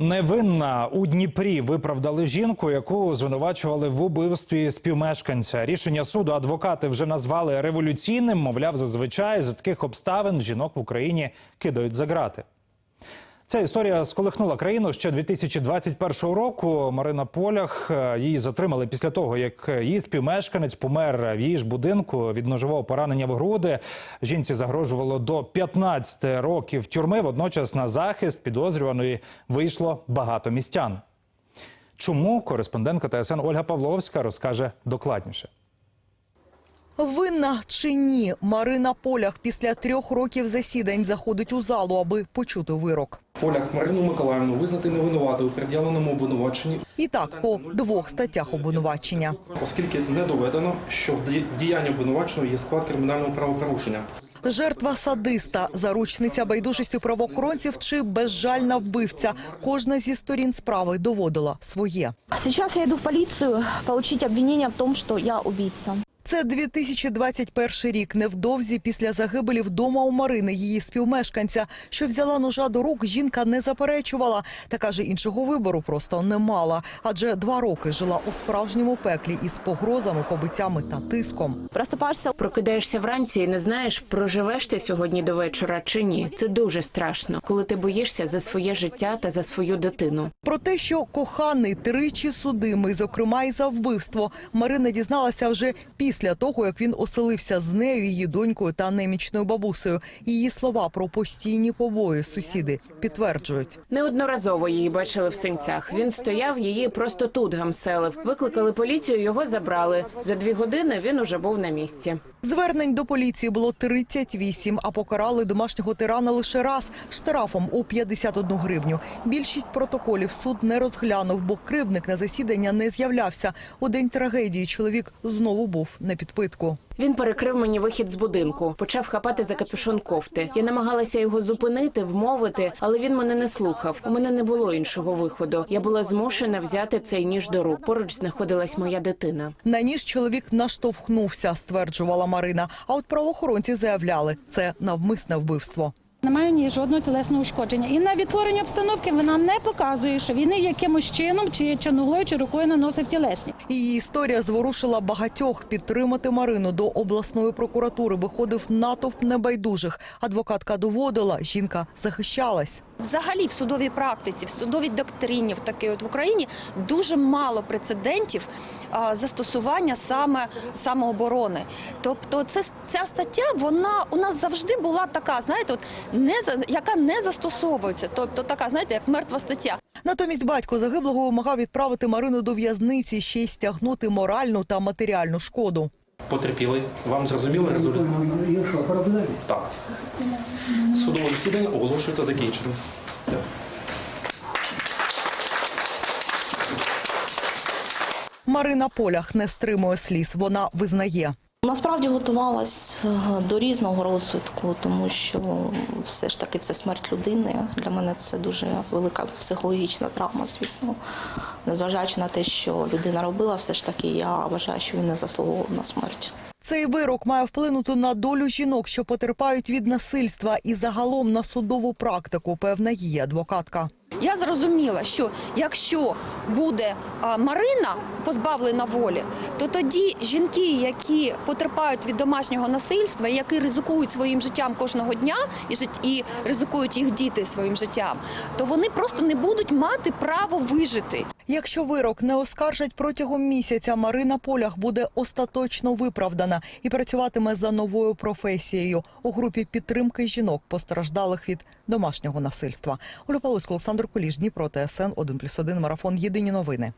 Невинна у Дніпрі виправдали жінку, яку звинувачували в убивстві співмешканця. Рішення суду адвокати вже назвали революційним. Мовляв, зазвичай за таких обставин жінок в Україні кидають за грати. Ця історія сколихнула країну ще 2021 року. Марина Полях е, її затримали після того, як її співмешканець помер в її ж будинку від ножового поранення в груди. Жінці загрожувало до 15 років тюрми. Водночас на захист підозрюваної вийшло багато містян. Чому кореспондентка ТСН Ольга Павловська розкаже докладніше. Винна чи ні, Марина Полях після трьох років засідань заходить у залу, аби почути вирок. Полях Марину Миколаївну визнати невинуватою у пред'явленому обвинуваченні, І так по двох статтях обвинувачення. оскільки не доведено, що в ді- в діянні обвинуваченого є склад кримінального правопорушення. Жертва садиста, заручниця байдужістю правоохоронців чи безжальна вбивця. Кожна зі сторін справи доводила своє. Сейчас я иду в полицию получить обвинение в том, что я убийца. Це 2021 рік. Невдовзі після загибелі вдома у Марини, її співмешканця, що взяла ножа до рук, жінка не заперечувала. Та каже, іншого вибору просто не мала. Адже два роки жила у справжньому пеклі із погрозами, побиттями та тиском. Просыпаешься Прокидаєшся вранці і не знаєш, проживеш ти сьогодні до вечора чи ні. Це дуже страшно, коли ти боїшся за своє життя та за свою дитину. Про те, що коханий тричі судимий, зокрема і за вбивство, Марина дізналася вже після того, як він оселився з нею, її донькою та немічною бабусею. Її слова про постійні побої сусіди підтверджують. Неодноразово її бачили в синцях. Він стояв, її просто тут гамселив. Викликали поліцію, його забрали. За дві години він уже був на місці. Звернень до поліції було 38, а покарали домашнього тирана лише раз штрафом у 51 гривню. Більшість протоколів суд не розглянув, бо кривдник на засідання не з'являвся. У день трагедії чоловік знову був на підпитку. Він перекрив мені вихід з будинку, почав хапати за капюшон кофти. Я намагалася його зупинити, вмовити, але він мене не слухав. У мене не було іншого виходу. Я була змушена взяти цей ніж до рук. Поруч знаходилась моя дитина. На ніж чоловік наштовхнувся, стверджувала Марина. А от правоохоронці заявляли, це навмисне вбивство. Немає ні жодного тілесного ушкодження. І на відтворення обстановки вона не показує, що він якимось чином, чи, чи ногою, чи рукою наносив тілесні. Її історія зворушила багатьох. Підтримати Марину до обласної прокуратури виходив натовп небайдужих. Адвокатка доводила, жінка захищалась. Взагалі в судовій практиці, в судовій доктрині в такій от в Україні дуже мало прецедентів а, застосування саме самооборони. Тобто, це ця стаття, вона у нас завжди була така, знаєте, от не за- яка не застосовується. Тобто така, знаєте, як мертва стаття. Натомість батько загиблого вимагав відправити Марину до в'язниці, ще й стягнути моральну та матеріальну шкоду. Потерпілий. Вам зрозуміло результат? Так. Судове засідання оголошується закінченим. Марина Полях не стримує сліз. Вона визнає. Насправді готувалась е, до різного розвитку, тому що все ж таки це смерть людини. Для мене це дуже велика психологічна травма, звісно. Незважаючи на те, що людина робила, все ж таки я вважаю, що він не заслуговував на смерть. Цей вирок має вплинути на долю жінок, що потерпають від насильства, і загалом на судову практику, певна її адвокатка. Я зрозуміла, що якщо буде Марина позбавлена волі, то тоді жінки, які потерпають від домашнього насильства, які ризикують своїм життям кожного дня і ризикують їх діти своїм життям, то вони просто не будуть мати право вижити. Якщо вирок не оскаржать протягом місяця, Марина Полях буде остаточно виправдана і працюватиме за новою професією у групі підтримки жінок, постраждалих від домашнього насильства. Оля Павловська, Олександр Куліш, Дніпро, ТСН 1+,1, Марафон. Єдині новини.